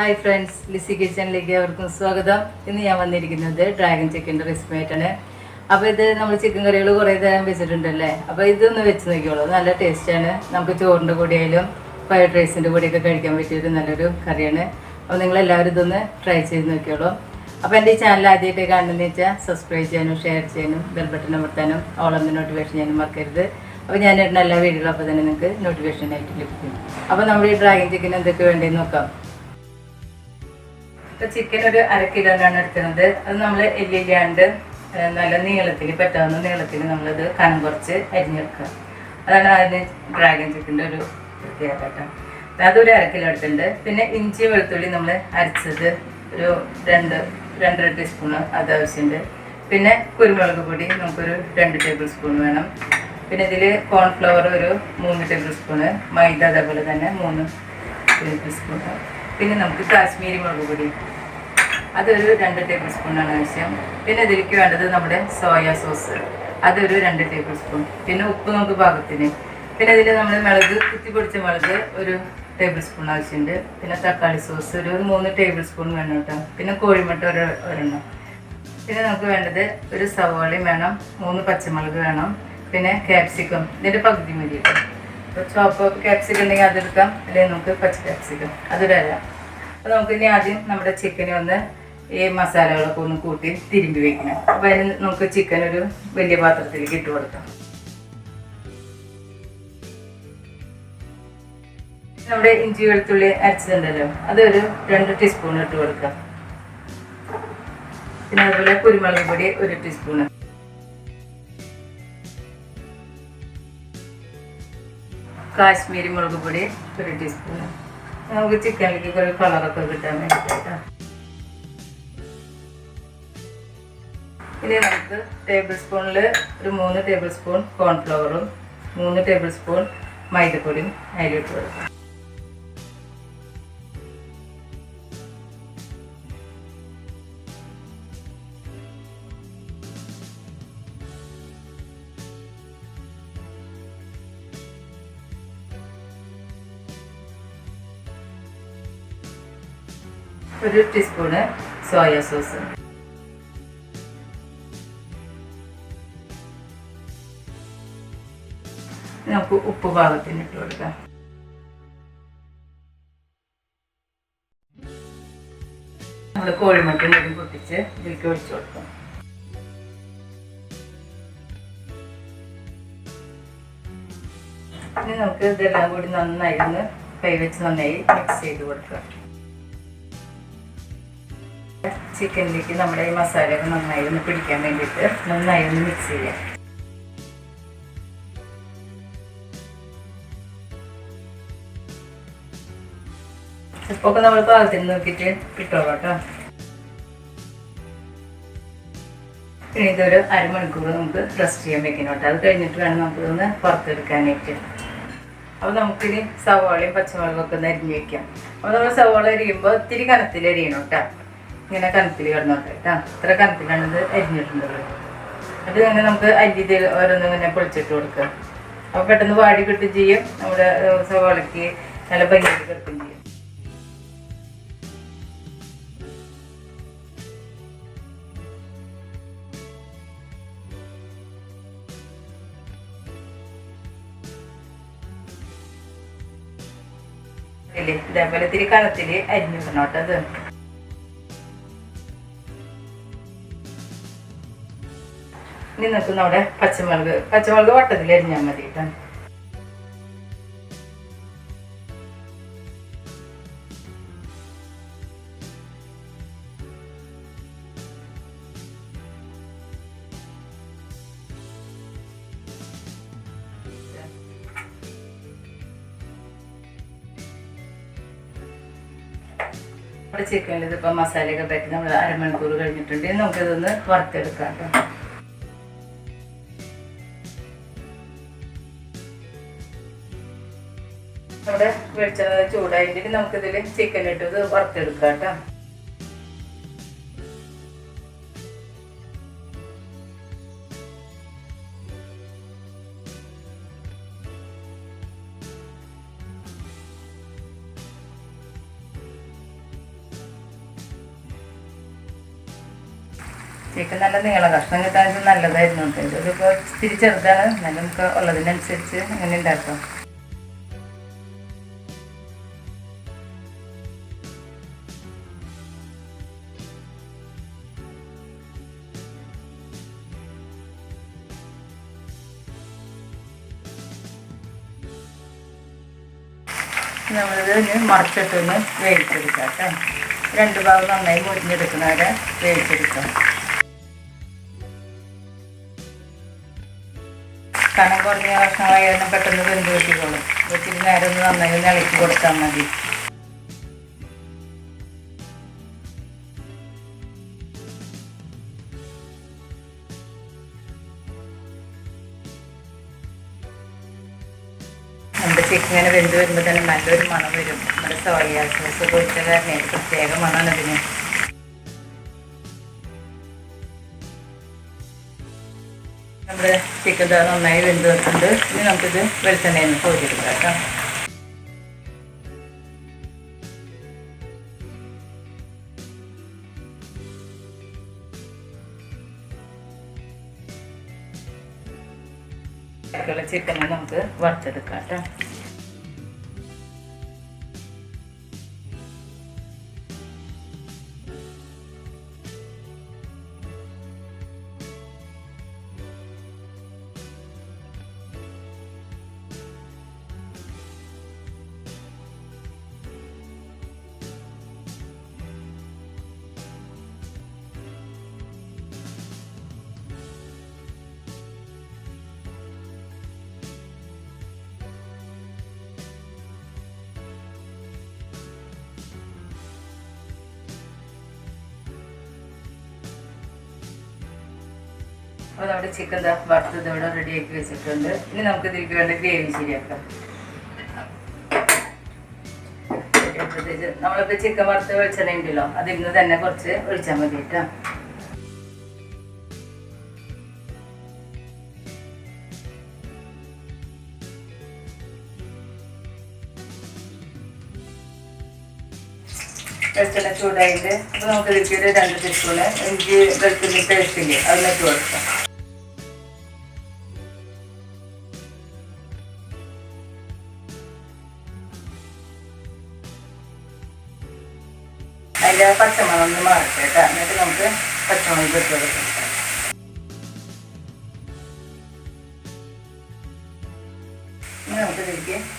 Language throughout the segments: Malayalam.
ഹായ് ഫ്രണ്ട്സ് ലിസി കിച്ചണിലേക്ക് അവർക്കും സ്വാഗതം. ഇന്ന് ഞാൻ വന്നിരിക്കുന്നത് ഡ്രാഗൺ ചിക്കന്റെ റെസിപ്പി ആയിട്ടാണ്. അപ്പോൾ ഇത് നമ്മൾ ചിക്കൻ കറികൾ കുറേ തരം വെച്ചിട്ടുണ്ടല്ലേ? അപ്പോൾ ഇതൊന്ന് വെച്ച് നോക്കിയോളൂ നല്ല ടേസ്റ്റാണ് നമുക്ക് ചോറിന്റെ കൂടിയായാലും ഫ്രൈഡ് റൈസിന്റെ കൂടെയൊക്കെ കഴിക്കാൻ പറ്റിയൊരു നല്ലൊരു കറിയാണ്. അപ്പോൾ നിങ്ങളെല്ലാവരും ഇതൊന്ന് ട്രൈ ചെയ്ത് നോക്കിയോളൂ അപ്പോൾ എന്റെ ഈ ചാനൽ ആദ്യമായിട്ട് കാണുന്നതെന്ന് വെച്ചാൽ സബ്സ്ക്രൈബ് ചെയ്യാനും ഷെയർ ചെയ്യാനും ബെൽ ബട്ടൺ അമർത്താനും ഓളം നോട്ടിഫിക്കേഷൻ ചെയ്യാനും മറക്കരുത്. അപ്പോൾ ഞാൻ ഇടുന്ന എല്ലാ വീഡിയോകളും അപ്പോൾ തന്നെ നിങ്ങൾക്ക് നോട്ടിഫിക്കേഷൻ ആയിട്ട് ലഭിക്കും. അപ്പോൾ നമ്മൾ ഈ ഡ്രാഗൺ ചിക്കൻ എന്തൊക്കെ വേണ്ടതെന്ന് നോക്കാം. ഇപ്പൊ ചിക്കൻ ഒരു അര കിലോയിലാണ് എടുക്കുന്നത്. അത് നമ്മൾ എല്ലില്ലാണ്ട് നല്ല നീളത്തിൽ പറ്റാവുന്ന നീളത്തിൽ നമ്മളത് കനം കുറച്ച് അരിഞ്ഞെടുക്കുക. അതാണ് അതിന് ഡ്രാഗൺ ചിക്കന്റെ ഒരു പ്രത്യേകത അതൊരു അര കിലോ എടുത്തിട്ടുണ്ട്. പിന്നെ ഇഞ്ചി വെളുത്തുള്ളി നമ്മൾ അരച്ചത് ഒരു രണ്ട് രണ്ടര ടീസ്പൂൺ അത് ആവശ്യമുണ്ട്. പിന്നെ കുരുമുളക് പൊടി നമുക്കൊരു രണ്ട് ടേബിൾ സ്പൂൺ വേണം. പിന്നെ ഇതിൽ കോൺഫ്ലവർ ഒരു മൂന്ന് ടേബിൾ സ്പൂണ് മൈദ അതേപോലെ തന്നെ മൂന്ന് ടേബിൾ സ്പൂൺ പിന്നെ നമുക്ക് കാശ്മീരി മുളക് പൊടി അതൊരു രണ്ട് ടേബിൾ സ്പൂണാണ് ആവശ്യം. പിന്നെ ഇതിലേക്ക് വേണ്ടത് നമ്മുടെ സോയ സോസ് അതൊരു രണ്ട് ടേബിൾ സ്പൂൺ പിന്നെ ഉപ്പ് നമുക്ക് പാകത്തിന്. പിന്നെ ഇതിൽ നമ്മൾ മുളക് കുത്തി പൊടിച്ച മുളക് ഒരു ടേബിൾ സ്പൂൺ ആവശ്യമുണ്ട് പിന്നെ തക്കാളി സോസ് ഒരു മൂന്ന് ടേബിൾ സ്പൂൺ വേണം കേട്ടോ. പിന്നെ കോഴിമുട്ട ഒരു ഒരെണ്ണം. പിന്നെ നമുക്ക് വേണ്ടത് ഒരു സവോളയും വേണം. മൂന്ന് പച്ചമുളക് വേണം. പിന്നെ ക്യാപ്സിക്കം ഇതിന്റെ പകുതി മതി ഇപ്പോൾ ചോപ്പ് ക്യാപ്സിക്കം ഉണ്ടെങ്കിൽ അതെടുക്കാം. അല്ലെങ്കിൽ നമുക്ക് പച്ച ക്യാപ്സിക്കം അതൊരു അല്ല അപ്പോൾ നമുക്ക് ഇനി ആദ്യം നമ്മുടെ ചിക്കനെ ഒന്ന് ഈ മസാലകളൊക്കെ ഒന്ന് കൂട്ടി തിരുമ്പി വെക്കണം. അപ്പോൾ അതിന് നമുക്ക് ചിക്കൻ ഒരു വലിയ പാത്രത്തിലേക്ക് ഇട്ട് കൊടുക്കാം. നമ്മുടെ ഇഞ്ചി വെളുത്തുള്ളി അരച്ചതുണ്ടല്ലോ അതൊരു രണ്ട് ടീസ്പൂൺ ഇട്ട് കൊടുക്കാം. പിന്നെ അതുപോലെ കുരുമുളക് പൊടി ഒരു ടീസ്പൂൺ കാശ്മീരി മുളക് പൊടി ഒരു ടീസ്പൂൺ നമുക്ക് ചിക്കനിലേക്ക് കുറേ കളറൊക്കെ കിട്ടാൻ വേണ്ടിയിട്ടാണ് ഇനി നമുക്ക് ടേബിൾ സ്പൂണിൽ ഒരു മൂന്ന് ടേബിൾ സ്പൂൺ കോൺഫ്ലവറും മൂന്ന് ടേബിൾ സ്പൂൺ മൈദപ്പൊടിയും അതിലിട്ട് കൊടുക്കാം. ഒരു ടീസ്പൂണ് സോയാ സോസ് നമുക്ക് ഉപ്പ് പാകത്തിന് ഇട്ട് കൊടുക്കാം. നമ്മൾ കോഴിമുട്ട മുടി പൊട്ടിച്ച് ഇതിലേക്ക് ഒഴിച്ചു കൊടുക്കാം. ഇനി നമുക്ക് ഇതെല്ലാം കൂടി നന്നായി ഒന്ന് കൈ വെച്ച് നന്നായി മിക്സ് ചെയ്ത് കൊടുക്കാം ചിക്കനിലേക്ക് നമ്മുടെ ഈ മസാലയൊക്കെ നന്നായി ഒന്ന് പിടിക്കാൻ വേണ്ടിയിട്ട് നന്നായി ഒന്ന് മിക്സ് ചെയ്യാം ഉപ്പൊക്കെ നമ്മൾ പാകത്തിന് നോക്കിയിട്ട് ഇട്ടോളൂ കേട്ടോ. ഇനി ഇതൊരു അരമണിക്കൂർ നമുക്ക് റെസ്റ്റ് ചെയ്യാൻ വെക്കണം കേട്ടോ. അത് കഴിഞ്ഞിട്ട് വേണം നമുക്കിതൊന്ന് പുറത്തെടുക്കാനായിട്ട് അപ്പോൾ നമുക്കിനി സവാളയും പച്ചമുളകും ഒക്കെ ഒന്ന് അരിഞ്ഞ് വെക്കാം. അപ്പോൾ നമ്മൾ സവാള അരിയുമ്പോൾ ഇത്തിരി കനത്തിൽ അരിയണം കേട്ടോ. ഇങ്ങനെ കനത്തിൽ കിടന്നോട്ടെ കേട്ടോ. ഇത്ര കനത്തിലാണ് ഇത് അരിഞ്ഞിട്ടുള്ളത്. അത് ഇങ്ങനെ നമുക്ക് അരി ഓരോന്നും ഇങ്ങനെ പൊളിച്ചിട്ട് കൊടുക്കുക അപ്പോൾ പെട്ടെന്ന് വാടി കിട്ടുകയും ചെയ്യും. നമ്മുടെ സവാളയ്ക്ക് നല്ല ഭംഗിയായിട്ട് കിട്ടുകയും ചെയ്യും. ഇല്ലേ? ഇതേപോലെ ഇത്തിരി കളത്തിൽ അരിഞ്ഞിടണം കേട്ടോ അത്. ഇനി നമുക്ക് നമ്മുടെ പച്ചമുളക് പച്ചമുളക് വട്ടത്തിൽ അരിഞ്ഞാൽ മതി കേട്ടോ. നമ്മുടെ ചിക്കനിൽ ഇതിപ്പോൾ മസാലയൊക്കെ പറ്റി നമ്മൾ അരമണിക്കൂർ കഴിഞ്ഞിട്ടുണ്ട്. നമുക്കിതൊന്ന് വറുത്തെടുക്കാം നമ്മുടെ വെളിച്ചെണ്ണ ചൂടായിട്ട് നമുക്കിതിൽ ചിക്കൻ ഇട്ടത് വറുത്തെടുക്കാം കേട്ടോ. ചിക്കൻ നല്ല നീള കഷ്ണം കിട്ടാൻ നല്ലതായിരുന്നു. കേട്ടോ ഇത്തിരി ചെറുതാണ് എന്നാലും നമുക്ക് ഉള്ളതിനനുസരിച്ച് അങ്ങനെ ഉണ്ടാക്കാം. നമ്മളിത് മറിച്ചിട്ടൊന്ന് വേവിച്ചെടുക്കാം കേട്ടോ. രണ്ട് ഭാഗം നന്നായി മുരിഞ്ഞെടുക്കുന്നവരെ വേവിച്ചെടുക്കാം. കനം കുറഞ്ഞ ഭക്ഷണമായിരുന്നു പെട്ടെന്ന് വെന്ത് കിട്ടിക്കോളും. വെച്ചിട്ട് നേരം ഒന്ന് നന്നായി ഒന്ന് ഇളക്കി കൊടുത്താൽ മതി. നമ്മുടെ ചിക്കൻ വെന്ത് വരുമ്പോൾ തന്നെ നല്ലൊരു മണം വരും. നമ്മുടെ സോയാ സോസ് പൊരിച്ച കാരണം പ്രത്യേക മണമാണ് അതിന് നമ്മുടെ ചിക്കൻ നന്നായി വെന്ത് വെച്ചിട്ടുണ്ട് ഇനി നമുക്കിത് വെളിച്ചെണ്ണയിൽ നിന്ന് കോരിയെടുക്കാം കേട്ടോ. ചിക്കനെ നമുക്ക് വറുത്തെടുക്കാം കേട്ടോ. അപ്പോൾ നമ്മുടെ ചിക്കൻ ദാ വറുത്തത് ഇവിടെ റെഡിയാക്കി വെച്ചിട്ടുണ്ട്. ഇനി നമുക്ക് ഇതിലേക്ക് വേണ്ട ഗ്രേവി ശരിയാക്കാം. നമ്മളിപ്പോൾ ചിക്കൻ വറുത്ത് വെളിച്ചെണ്ണ ഉണ്ടല്ലോ അതിൽ നിന്ന് തന്നെ കുറച്ച് ഒഴിച്ചാൽ മതി കേട്ടോ. വെളിച്ചെണ്ണ ചൂടായിട്ട് അപ്പോൾ നമുക്ക് ഇതിലേക്ക് രണ്ട് ടീസ്പൂണ് ഇഞ്ചി വെളുത്തുള്ളി പേസ്റ്റ് ഇല്ലേ അതിനൊക്കെ കൊടുക്കാം. പച്ചമുളക് ഒന്ന് മാറട്ടെ എന്നിട്ട് നമുക്ക് പച്ചമുളക് ഇട്ട്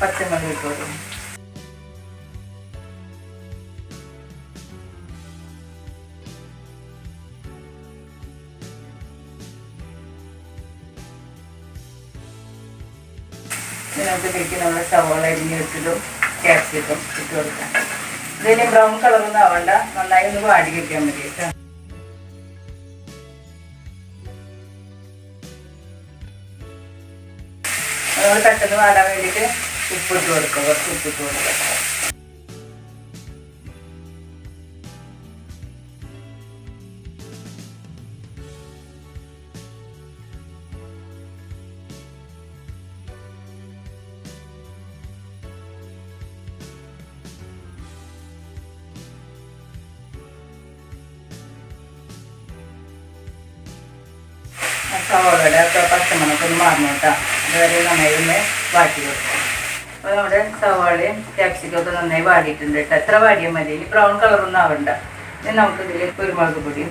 പച്ചമുളക് ഇട്ട് കൊടുക്കാം. ഇതിലേക്ക് നമ്മുടെ സവോള അരിഞ്ഞ് വെച്ചിട്ടും ക്യാപ്സിക്കം ഇട്ട് കൊടുക്കാം. ഇതിന് ബ്രൗൺ കളറൊന്നും ആവണ്ട. നന്നായി ഒന്ന് വാടി കിട്ടിയാൽ മതി കേട്ടോ. നമ്മൾ പെട്ടെന്ന് വാടാൻ വേണ്ടിയിട്ട് ഉപ്പിട്ട് കൊടുക്കുക കുറച്ച് ഉപ്പിട്ട് കൊടുക്കുക സവോളയുടെ ഒക്കെ പച്ചമണൊക്കെ ഒന്ന് മാറണം അതുവരെ നന്നായി ഒന്ന് വാട്ടി വെക്കാം അപ്പോൾ നമ്മുടെ സവാളയും ക്യാപ്സിക്കും ഒക്കെ നന്നായി വാടിയിട്ടുണ്ട് കേട്ടോ. എത്ര വാടിയാൽ മതി? ഈ ബ്രൗൺ കളറൊന്നും ആവണ്ട. ഇനി നമുക്കിതിൽ കുരുമുളക് പൊടിയും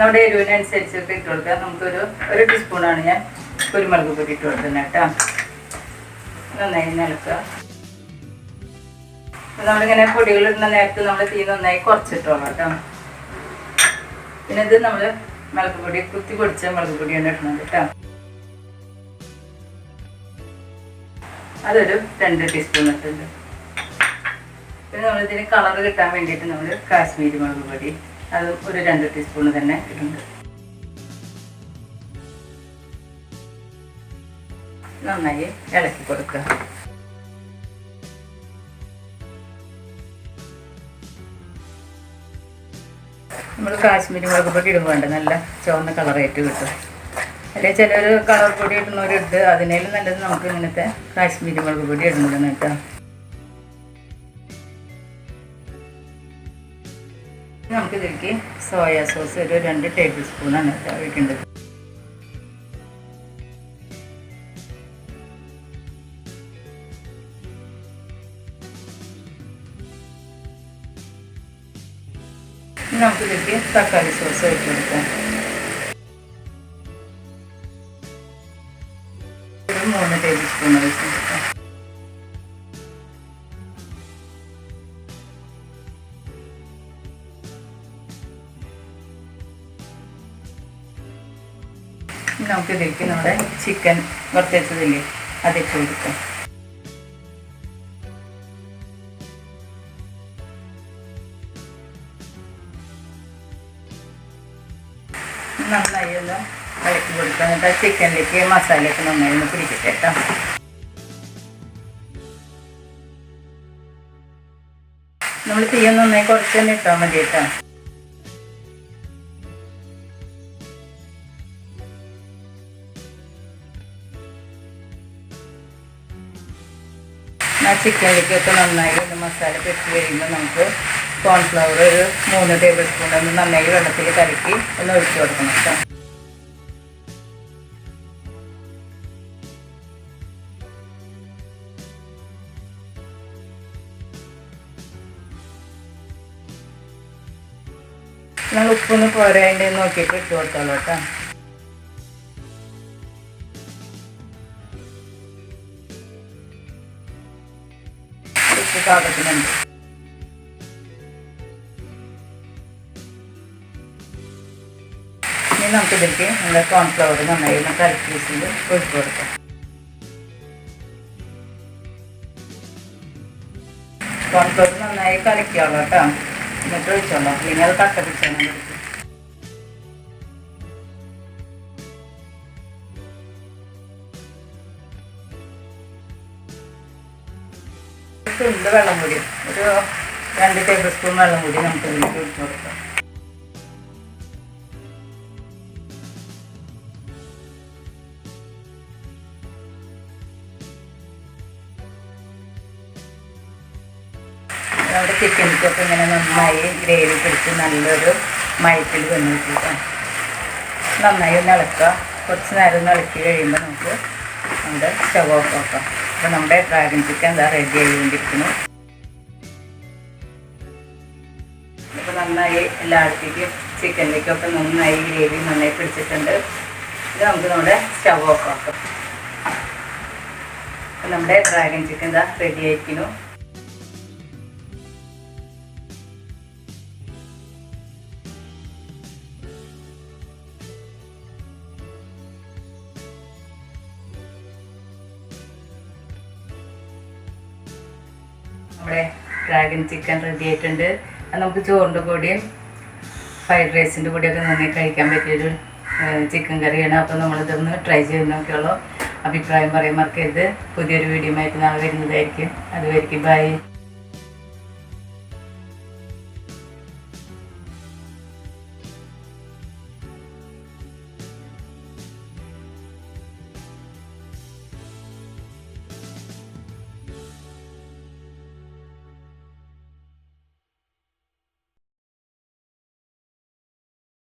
നമ്മുടെ എരിവിനനുസരിച്ചൊക്കെ ഇട്ട് കൊടുക്കുക നമുക്കൊരു ഒരു ടീസ്പൂണാണ് ഞാൻ കുരുമുളക് പൊടി ഇട്ട് കൊടുക്കുന്നത് കേട്ടോ. നന്നായി നിലക്കുക. നമ്മളിങ്ങനെ പൊടികൾ ഇടുന്ന നേരത്ത് നമ്മൾ തീ നന്നായി കുറച്ചിട്ടോളാം കേട്ടോ. പിന്നെ ഇത് നമ്മൾ മുളക് പൊടി കുത്തി പൊടിച്ച മുളക് പൊടിയാണ് ഇടുന്നത് കേട്ടോ. അതൊരു രണ്ട് ടീസ്പൂൺ ഇട്ടുണ്ട് പിന്നെ നമ്മൾ ഇതിന് കളർ കിട്ടാൻ വേണ്ടിയിട്ട് നമ്മൾ കാശ്മീരി മുളക് പൊടി അതും ഒരു രണ്ട് ടീസ്പൂൺ തന്നെ ഇടുന്നുണ്ട്. നന്നായി ഇളക്കി കൊടുക്കുക. നമ്മൾ കാശ്മീരി മുളക് പൊടി വേണ്ട നല്ല ചുവന്ന കളറായിട്ട് കിട്ടും. അല്ലെങ്കിൽ ചിലർ കളർ പൊടി ഇടുന്നവരുണ്ട് അതിനേലും നല്ലത് നമുക്ക് ഇങ്ങനത്തെ കാശ്മീരി മുളക് പൊടി ഇടുന്നതാണ് കേട്ടോ. നമുക്ക് ഇതിലേക്ക് സോയാ സോസ് ഒരു രണ്ട് ടേബിൾ സ്പൂണാണ് കേട്ടോ ഒഴിക്കേണ്ടത്. നമുക്ക് ഇതിലേക്ക് തക്കാളി സോസ് ഒഴിച്ചു കൊടുക്കാം ഒരു മൂന്ന് ടേബിൾ സ്പൂൺ ഒഴിച്ചു കൊടുക്കാം നമുക്ക് നമ്മുടെ ചിക്കൻ വറുത്തതില്ലേ അതിട്ട് കൊടുക്കാം നന്നായി ഒന്ന് ഇളക്കി ചിക്കനിലേക്ക് മസാലയൊക്കെ നന്നായി ഒന്ന് നമ്മൾ തീയ നന്നായി കുറച്ച് തന്നെ ഇട്ടാൽ മതി കേട്ടോ. ചിക്കനിലേക്കൊക്കെ നന്നായി ഒന്ന് മസാല പെട്ടി കഴിയുമ്പോൾ നമുക്ക് കോൺഫ്ലവർ ഒരു മൂന്ന് ടേബിൾ സ്പൂൺ ഒന്ന് നന്നായി വെള്ളത്തിൽ കലക്കി ഒന്ന് ഒഴിച്ചു കൊടുക്കണം കേട്ടോ നിങ്ങൾ ഉപ്പൊന്ന് പോരാ അതിന്റെ നോക്കിയിട്ട് ഇട്ട് കൊടുത്തോളൂ കേട്ടോ ഉപ്പ് പാകത്തിനുണ്ട്. ഇനി നമുക്ക് ഇതിലേക്ക് നമ്മുടെ കോൺഫ്ലവർ നന്നായി ഒന്ന് കലക്കി വെച്ചിട്ട് ഒഴിച്ചു കൊടുക്കാം. കോൺഫ്ലവർ നന്നായി കലക്കിയോളൂ കേട്ടോ? എന്നിട്ട് ഒഴിച്ചോളാം. അല്ലെങ്കിൽ അത് കട്ട പിടിച്ചാൽ ചുണ്ട് വെള്ളം കൂടി ഒരു രണ്ട് ടേബിൾ സ്പൂൺ വെള്ളം കൂടി നമുക്ക് ഇതിലേക്ക് ഒഴിച്ചു കൊടുക്കാം. ചിക്കനിക്കൊക്കെ ഇങ്ങനെ നന്നായി ഗ്രേവി പിടിച്ച് നല്ലൊരു മയത്തിൽ വന്നു കിട്ടും നന്നായി ഒന്ന് ഇളക്കുക. കുറച്ച് നേരം ഒന്ന് ഇളക്കി കഴിയുമ്പോൾ നമുക്ക് നമ്മുടെ സ്റ്റവ് ഓഫ് ആക്കാം. അപ്പോൾ നമ്മുടെ ഡ്രാഗൺ ചിക്കൻ എന്താ റെഡി ആയിക്കൊണ്ടിരിക്കുന്നു. അപ്പോൾ നന്നായി എല്ലായിടത്തേക്കും ചിക്കനിലേക്കൊക്കെ നന്നായി ഗ്രേവി നന്നായി പിടിച്ചിട്ടുണ്ട്. ഇത് നമുക്ക് നമ്മുടെ സ്റ്റവ് ഓഫ് ആക്കാം. നമ്മുടെ ഡ്രാഗൺ ചിക്കൻ എന്താ റെഡി ആയിരിക്കുന്നു ഡ്രാഗൺ ചിക്കൻ റെഡി ആയിട്ടുണ്ട്. അത് നമുക്ക് ചോറിന്റെ കൂടെയും ഫ്രൈഡ് റൈസിന്റെ കൂടെയൊക്കെ നന്നായി കഴിക്കാൻ പറ്റിയൊരു ചിക്കൻ കറിയാണ്. അപ്പോൾ നമ്മളിതൊന്ന് ട്രൈ ചെയ്ത് നോക്കിയുള്ളൂ അഭിപ്രായം പറയാൻ മറക്കരുത്. പുതിയൊരു വീഡിയോ ആയിട്ട് നാളെ വരുന്നതായിരിക്കും. അതുവരെയ്ക്കും ബൈ